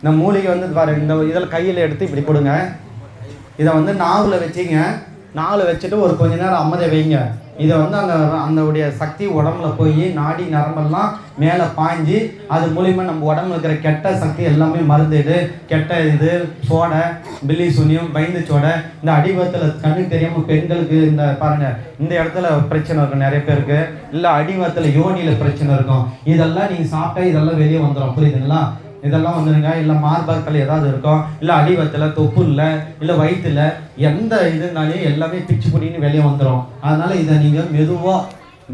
இந்த மூலிகை வந்து பாரு இந்த இதில் கையில் எடுத்து இப்படி கொடுங்க இதை வந்து நாவில் வச்சிங்க. நாவில் வச்சுட்டு ஒரு கொஞ்ச நேரம் அம்மதை வைங்க. இதை வந்து அந்த அந்த உடைய சக்தி உடம்புல போய் நாடி நரம்பெல்லாம் மேலே பாஞ்சு அது மூலிமா நம்ம உடம்புல இருக்கிற கெட்ட சக்தி எல்லாமே மருந்துடு. கெட்ட இது சோடை பில்லி சுனியம் பயந்து சோடை இந்த அடிவத்தில் கண்ணு தெரியாமல் பெண்களுக்கு இந்த பாருங்கள் இந்த இடத்துல பிரச்சனை இருக்கும் நிறைய பேருக்கு. இல்லை அடிவத்தில் யோனியில் பிரச்சனை இருக்கும். இதெல்லாம் நீங்கள் சாப்பிட்டா இதெல்லாம் வெளியே வந்துடும் புரியுதுங்களா? இதெல்லாம் வந்துருங்க. இல்லை மார்பர்கள் ஏதாவது இருக்கும் இல்லை அடிவத்தில் தொப்பு இல்லை இல்லை வயிற்றுல எந்த இதுனாலையும் எல்லாமே பிச்சு பிடின்னு வெளியே வந்துடும் அதனால் இதை நீங்கள் மெதுவாக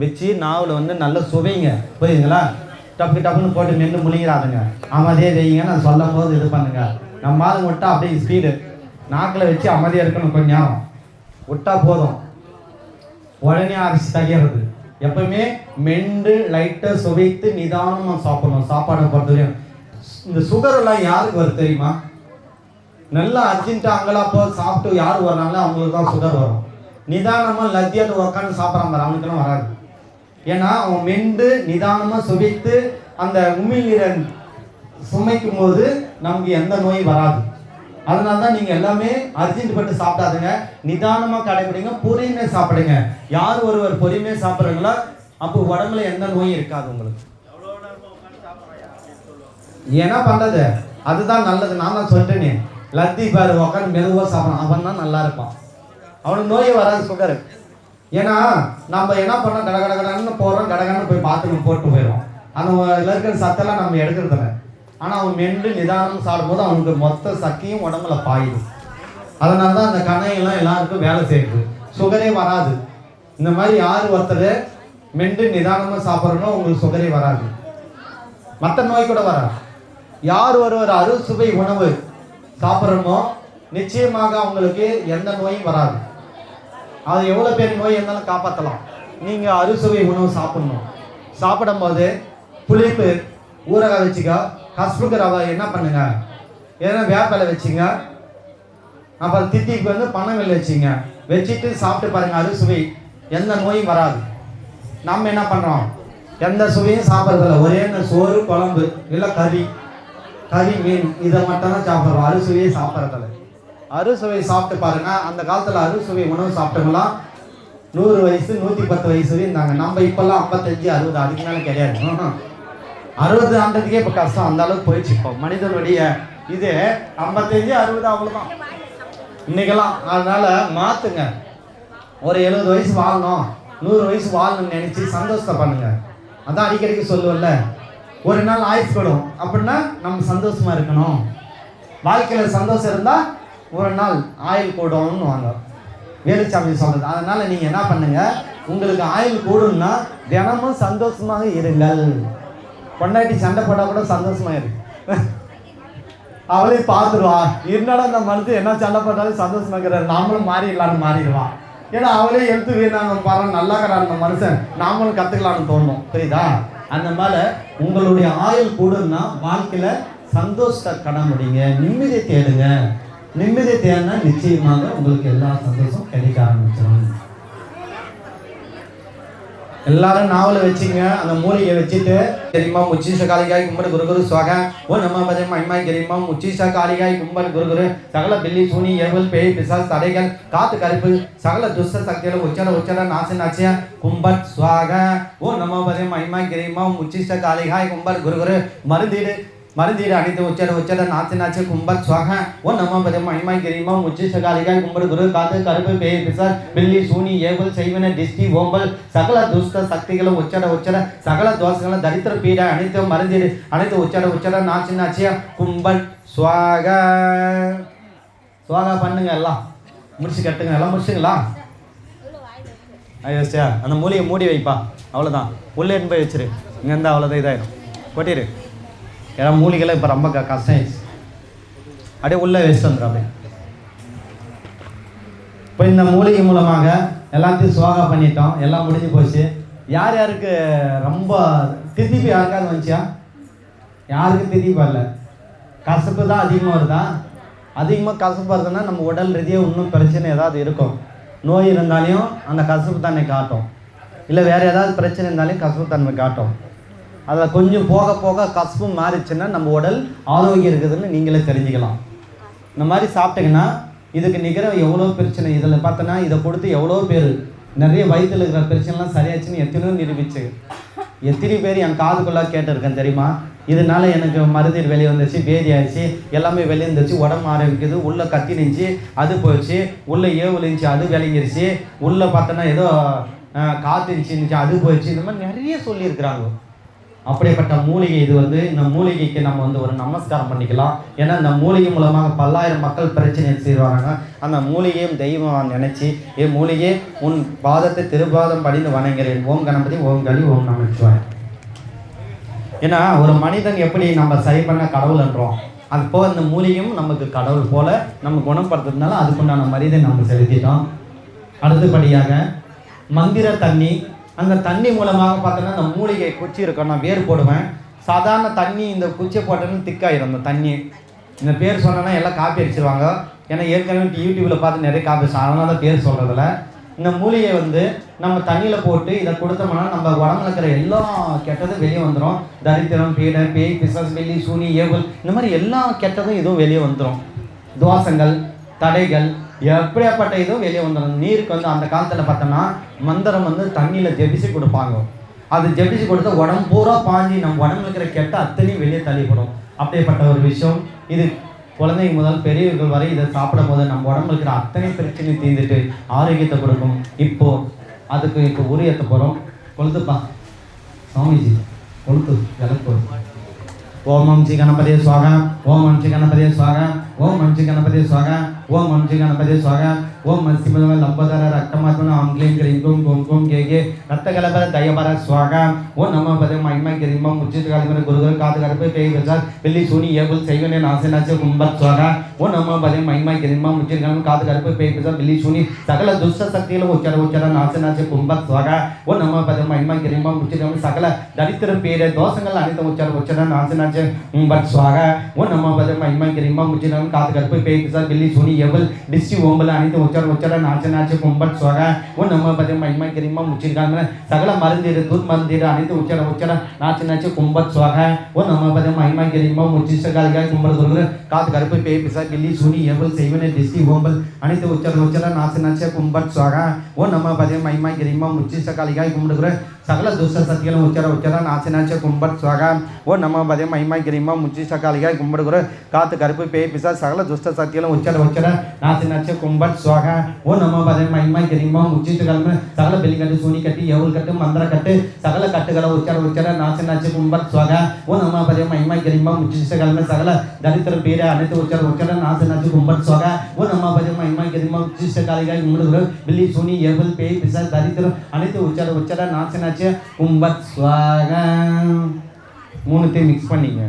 வச்சு நாவில் வந்து நல்லா சுவைங்க. புரியுதுங்களா? டப்பு டப்புன்னு போட்டு நின்று முழிகிறாதுங்க அமைதியே வைங்க நான் சொல்லும் போது இது பண்ணுங்க. நம்ம மாதம் விட்டா அப்படியே ஸ்பீடு நாக்கில் வச்சு அமைதியாக இருக்கணும் கொஞ்சம் நேரம். விட்டா போதும். உடனே அரிசி தகையிறது எப்பவுமே மெண்டு லைட்டாக சுவைத்து நிதானமாக சாப்பிடணும். சாப்பாடை பொறுத்தவரையும். இந்த சுகர் எல்லாம் யாருக்கு வருது தெரியுமா? நல்லா அர்ஜென்ட்டாக அங்கெல்லாம் போய் சாப்பிட்டு யார் வர்றாங்களோ அவங்களுக்கு தான் சுகர் வரும். நிதானமாக லத்தியத்தை உட்காந்து சாப்பிட்றான் பாரு அவனுக்கெல்லாம் வராது. ஏன்னா அவன் மென்று நிதானமாக சுவைத்து அந்த உமிழ்நீரன் சுமைக்கும் போது நமக்கு எந்த நோயும் வராது. அதனால தான் நீங்கள் எல்லாமே அர்ஜென்ட் பட்டு சாப்பிடாதுங்க. நிதானமாக கடைபிடிங்க பொறுமையாக சாப்பிடுங்க. யார் ஒருவர் பொறுமையாக சாப்பிட்றீங்களோ அப்போ உடம்புல எந்த நோயும் இருக்காது உங்களுக்கு. ஏன்னா பண்ணுறது அதுதான் நல்லது. நான் தான் சொல்லிட்டேனே. லத்தி பாரு உட்காந்து மெதுவாக சாப்பிடணும். அவன் தான் நல்லா இருப்பான். அவனுக்கு நோயே வராது சுகர் ஏன்னா நம்ம என்ன பண்ணோம்? கட கடகடன்னு போகிறோம் கடகடன்னு போய் பாத்ரூம் போட்டு போயிடும் அந்த இதில் இருக்கிற சத்தெல்லாம் நம்ம எடுக்கிறதில்ல ஆனால் அவன் மென்று நிதானம் சாப்பிடும்போது அவனுக்கு மொத்த சக்தியும் உடம்புல பாயிடும் அதனால தான் அந்த கணையெல்லாம் எல்லாருக்கும் வேலை செய்யுது. சுகரே வராது. இந்த மாதிரி யார் ஒருத்தர் மென்று நிதானமாக சாப்பிட்றனோ உங்களுக்கு சுகரே வராது. மற்ற நோய் கூட வராது. யார் ஒருவர் அறுசுவை உணவு சாப்பிட்றோமோ நிச்சயமாக அவங்களுக்கு எந்த நோயும் வராது. அது எவ்வளோ பேர் நோய் இருந்தாலும் காப்பாற்றலாம். நீங்கள் அறுசுவை உணவு சாப்பிடணும். சாப்பிடும்போது புளிப்பு ஊறக வச்சுக்க கஸ்புக்கு ரவை என்ன பண்ணுங்க? ஏன்னா வேப்பலை வச்சுங்க. அப்புறம் தித்திக்கு வந்து பனவெல் வச்சுங்க. வச்சுட்டு சாப்பிட்டு பாருங்க அறுசுவை எந்த நோயும் வராது. நம்ம என்ன பண்ணுறோம் எந்த சுவையும் சாப்பிட்றதில்ல. ஒரே சோறு குழம்பு இல்லை கறி. கறி மீன் இதை மட்டும் தான் சாப்பிட்றோம் அறுசுவையே சாப்பிட்றதில்ல. அறுசுவை சாப்பிட்டு பாருங்க. அந்த காலத்தில் அறுசுவை உணவு சாப்பிட்டவங்களாம் நூறு வயசு நூற்றி பத்து வயசு இருந்தாங்க. நம்ம இப்போல்லாம் ஐம்பத்தஞ்சு அறுபது அதுக்கு மேலே கிடையாது. அறுபது ஆண்டதுக்கே இப்போ கஷ்டம். அந்த அளவுக்கு போயிடுச்சு இப்போ. மனிதனுடைய இது ஐம்பத்தஞ்சு அறுபது அவ்வளோதான் இன்னைக்கெல்லாம் அதனால மாற்றுங்க ஒரு எழுபது வயசு வாழணும். நூறு வயசு வாழணும்னு நினச்சி சந்தோஷத்தை பண்ணுங்க. அதான் அடிக்கடிக்கு சொல்லுவல்ல ஒரு நாள் ஆயுஷ்படும். அப்படின்னா நம்ம சந்தோஷமா இருக்கணும். வாழ்க்கையில் சந்தோஷம் இருந்தால் ஒரு நாள் ஆயுள் கூடும்னு வாங்க. வேலுச்சாமி சொல்கிறது அதனால் நீங்கள் என்ன பண்ணுங்க? உங்களுக்கு ஆயுள் கூடும்னா தினமும் சந்தோஷமாக இருங்கள். பொண்டாட்டி சண்டை போட்டால் கூட சந்தோஷமாக இருக்கு அவளே பார்த்துருவா. இருந்தாலும் அந்த மனசு என்ன சண்டை போட்டாலும் சந்தோஷமாக இருக்கிறாரு? நாமளும் மாறிடலான்னு மாறிடுவா. ஏன்னா அவளே எழுத்து வீணாங்க பாரு நல்லா இருக்கிறான் அந்த மனுஷன். நாமளும் கற்றுக்கலான்னு தோணும். புரியுதா? அந்த மாதிரி உங்களுடைய ஆயுள் கூடுன்னா வாழ்க்கையில சந்தோஷத்தை கட முடியுங்க நிம்மதியை தேடுங்க. நிம்மதியை தேடினா நிச்சயமாக உங்களுக்கு எல்லா சந்தோஷம் கிடைக்க ஆரம்பிச்சிடும். எல்லாரும் நாவல வச்சுங்க அந்த மூலிகை வச்சுட்டு தெரியுமா முச்சீச காளிகாய் கும்பல் குருகுரு சுவாக. ஓ நம்ம பஜம் மகிமாய் தெரியுமா முச்சீச காளிகாய் கும்பல் குருகுரு சகல பில்லி சூனி ஏவல் பேய் பிசாஸ் தடைகள் காத்து கருப்பு சகல துஷ்ட சக்தியில உச்சர உச்சர நாச நாச்சிய கும்பல் சுவாக. ஓ நம்ம பஜம் மகிமாய் தெரியுமா முச்சீச காளிகாய் கும்பல் குருகுரு மருந்தீடு மருந்தீடு அனைத்து உச்சர உச்சர நாச்சு நாச்சு கும்பல் சுவாக. ஓ நம்ம பதம் மகிமாய் தெரியுமா உச்சி சகாலிகாய் கும்பல் குரு காத்து கருப்பு பேய் பிசாஸ் பில்லி சூனி ஏவல் செய்வன டிஸ்டி ஓம்பல். சகல துஷ்ட சக்திகளும் உச்சட உச்சர சகல தோஷங்களும் தரித்திர பீட அனைத்தும் மருந்தீர் அனைத்து உச்சட உச்சர நாச்சு நாச்சியா கும்பல் சுவாக. சுவாகா பண்ணுங்க எல்லாம். முடிச்சு கட்டுங்க. எல்லாம் முடிச்சுங்களா? ஐயோஸ்டியா அந்த மூலிகை மூடி வைப்பா. அவ்வளோதான் உள்ளே போய் வச்சிரு. இங்கேருந்து அவ்வளோதான் இதாயிடும் கொட்டிடு ஏன்னா மூலிகைலாம் இப்போ ரொம்ப க- கஷ்டம் அப்படியே உள்ளே வச்சுட்டு வந்துடும் அப்படியே. இப்போ இந்த மூலிகை மூலமாக எல்லாத்தையும் சோகா பண்ணிட்டோம். எல்லாம் முடிஞ்சு போச்சு. யார் யாருக்கு ரொம்ப திருப்பி யாருக்காவது வந்துச்சா? யாருக்கும் திருப்பி வரல. கசப்பு தான் அதிகமாக வருதா? அதிகமாக கசப்பு வருதுன்னா நம்ம உடல் ரீதியாக இன்னும் பிரச்சனை ஏதாவது இருக்கும். நோய் இருந்தாலையும் அந்த கசப்பு தன்னை காட்டும். இல்லை வேறு ஏதாவது பிரச்சனை இருந்தாலும் கசப்பு தன்மை காட்டும். அதில் கொஞ்சம் போக போக கசப்பும் மாறிச்சுன்னா நம்ம உடல் ஆரோக்கியம் இருக்குதுன்னு நீங்களே தெரிஞ்சுக்கலாம். இந்த மாதிரி சாப்பிட்டீங்கன்னா இதுக்கு நிகர எவ்வளோ பிரச்சனை? இதில் பார்த்தோன்னா இதை கொடுத்து எவ்வளோ பேர்? நிறைய வயிற்றில் இருக்கிற பிரச்சனைலாம் சரியாச்சுன்னு எத்தனையோ நிரூபிச்சு. எத்தனை பேர் என் காதுக்குள்ளாக கேட்டிருக்கேன் தெரியுமா? இதனால எனக்கு மருந்தீர் வெளியே வந்துச்சு பேதி ஆயிடுச்சு எல்லாமே வெளியே இருந்துச்சு உடம்பு ஆரம்பிக்குது உள்ளே கத்தி நின்ச்சு அது போயிடுச்சு உள்ளே ஏவுல இருந்துச்சு அது விளங்கிருச்சு உள்ளே பார்த்தோன்னா ஏதோ அஹ், காத்து இருந்துச்சு அது போயிடுச்சு இந்த மாதிரி நிறைய சொல்லியிருக்கிறாங்க. அப்படிப்பட்ட மூலிகை இது வந்து இந்த மூலிகைக்கு நம்ம வந்து ஒரு நமஸ்காரம் பண்ணிக்கலாம். ஏன்னா இந்த மூலிகை மூலமாக பல்லாயிரம் மக்கள் பிரச்சனை செய்வாங்க அந்த மூலிகையும் தெய்வம் நினைச்சு ஏ மூலிகை உன் பாதத்தை திருபாதம் படிந்து வணங்குகிறேன். ஓம் கணபதி ஓம் கலி ஓம் நமச்சிவாய். ஏன்னா ஒரு மனிதன் எப்படி நம்ம சரி பண்ண கடவுள்ன்றோம் அது போக இந்த மூலிகையும் நமக்கு கடவுள் போல நம்ம குணப்படுத்துறதுனால அதுக்குண்டான மரியாதை நம்ம செலுத்திட்டோம். அடுத்தபடியாக மந்திர தண்ணி அந்த தண்ணி மூலமாக பார்த்தோன்னா அந்த மூலிகை குச்சி இருக்கும். நான் வேர் போடுவேன். சாதாரண தண்ணி இந்த குச்சியை போட்டோன்னு திக்காயிரும் அந்த தண்ணி. இந்த பேர் சொன்னோன்னா எல்லாம் காப்பி அடிச்சிருவாங்க. ஏன்னா ஏற்கனவே யூடியூப்பில் பார்த்து நிறைய காப்பி அதனால தான் பேர் சொல்கிறதில்ல இந்த மூலிகை வந்து நம்ம தண்ணியில் போட்டு இதை கொடுத்தோம்னா நம்ம உடம்புல இருக்கிற எல்லா கெட்டதும் வெளியே வந்துடும் தரித்திரம் பீடை பேய் பிசஸ் வெள்ளி சூனி ஏவல் இந்த மாதிரி எல்லா கெட்டதும் இதுவும் வெளியே வந்துடும் தோசங்கள் தடைகள் எப்படியாப்பட்ட இதுவும் வெளியே வந்துடும் நீருக்கு வந்து அந்த காலத்தில் பார்த்தோம்னா மந்திரம் வந்து தண்ணியில் ஜெபிச்சு கொடுப்பாங்க. அது ஜெபிச்சு கொடுத்தா உடம்பு பூரா பாஞ்சி நம்ம உடம்புல இருக்கிற கெட்ட அத்தனையும் வெளியே தள்ளிப்படும் அப்படிப்பட்ட ஒரு விஷயம். இது குழந்தைங்க முதல் பெரியவர்கள் வரை இதை சாப்பிடும் போது நம்ம உடம்புல இருக்கிற அத்தனை பிரச்சனையும் தீர்ந்துட்டு ஆரோக்கியத்தை கொடுக்கும். இப்போ அதுக்கு இப்போ உரியத்தை போகிறோம் கொளுத்துப்பா. சுவாமிஜி கொளுத்து. விளக்கு ஓம் ஓம் கணபதிய சுவாகம் ஓம் ஓம் கணபதிய சுவாகம் ஓம் ஓம் ஸ்ரீ கணபதியே சுவாக. ஓம் ஓம் ஸ்ரீ கணபதியே சுவாக. ஓம் மசிமதவ லம்பதர ரக்தமாத்மன ஆம் க்ளீம் க்ரீம் கும் கும் கும் கே கே. ரத்தகலபர தயபர சுவாக. ஓ நம பத மகிமை கிரிமம் உச்சித் காலிமர குருகுரு காது கருப்பு பேய் பிரசாத். வெள்ளி சூனி ஏபுல் செய்வனே நாசனாச்ச கும்பத் சுவாக. ஓ நம பத மகிமை கிரிமம் உச்சித் காலிமர காது கருப்பு பேய் பிரசாத். வெள்ளி சூனி சகல துஷ்ட சக்திகளும் உச்சர உச்சர நாசனாச்ச கும்பத் சுவாக. ஓ நம பத மகிமை கிரிமம் உச்சித் காலிமர சகல தரித்திரம் பேர தோஷங்கள் அனைத்தும் உச்சர உச்சர நாசனாச்ச கும்பத் சுவாக. ஓ நம பத மகிமை கிரிமம் உச்சித் காலிமர காது கருப்பு பேய் பிரசாத் வெள்ளி சூனி ஏபுல் டிஸ்டி ஓம்பல் அனைத்து உச்சர உச்சர நாச்ச நாச்ச கும்பட் சுவாக ஓ நம்ம பதி மகிமை கிரிமா முச்சிருக்காங்க சகல மருந்தீடு தூத் மருந்தீடு அனைத்து உச்சர உச்சர நாச்ச நாச்ச கும்பட் சுவாக ஓ நம்ம பதி மகிமை கிரிமா முச்சிச காலிகாய் கும்பல் குருகுரு காத்து கருப்பு பேய் பிசா கில்லி சுனி ஏவல் செய்வன டிஸ்டி ஓம்பல் அனைத்து உச்சர உச்சர நாச்ச நாச்ச கும்பட் சுவாக ஓ நம்ம பதி மகிமை கிரிமா முச்சிச காலிகாய் கும்பிடுகிற சகல துஷ்ட சக்திகளும் உச்சர உச்சர நாச்ச நாச்ச கும்பட் சுவாக ஓ நம்ம பதி மகிமை கிரிமா முச்சிச காலிகாய் கும்பிடுகிற காத்து கருப்பு பேய் பிசா சகல துஷ்ட சக்திகளும் உச்சர உச்சர நாச்சு நாச்சு கும்பட் சுவாக ஓ நம்ம பதம் மகிமை கிரிமா முச்சிட்டு கிழமை சகல பெலி கட்டு சூனி கட்டி எவுள் கட்டு மந்திர கட்டு சகல கட்டுகளை உச்சர உச்சர நாச்சு நாச்சு கும்பட் சுவாக ஓ நம்ம பதம் மகிமை கிரிமா முச்சிட்டு கிழமை சகல தரித்திர பேர அனைத்து உச்சர உச்சர நாச்சு நாச்சு கும்பட் சுவாக ஓ நம்ம பதம் மகிமை கிரிமா முச்சிட்டு காலிகாய் கும்பிடுகிற பில்லி சூனி எவ்வளவு பேய் பிசா தரித்திரம் அனைத்து உச்சர உச்சர நாச்சு நாச்சு கும்பட் சுவாக மூணுத்தையும் மிக்ஸ் பண்ணிங்க.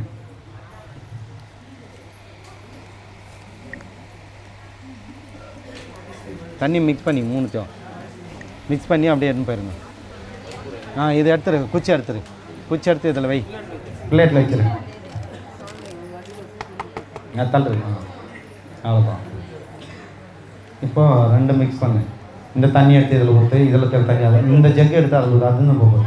தண்ணி மிக்ஸ் பண்ணி மூணுத்தையும். மிக்ஸ் பண்ணி அப்படியே எடுத்து போயிருங்க. ஆ இது எடுத்துரு குச்சி எடுத்துரு. குச்சி எடுத்து இதில் வை. பிளேட்டில் வச்சிரு நான் தள்ளுரு அவ்வளோதான் இப்போ ரெண்டு மிக்ஸ் பண்ணு. இந்த தண்ணி எடுத்து இதில் ஊற்று இதில் இருக்கிற தண்ணி அதை இந்த ஜக்கு எடுத்து அதில் ஊற்று அதுன்னு போகும்.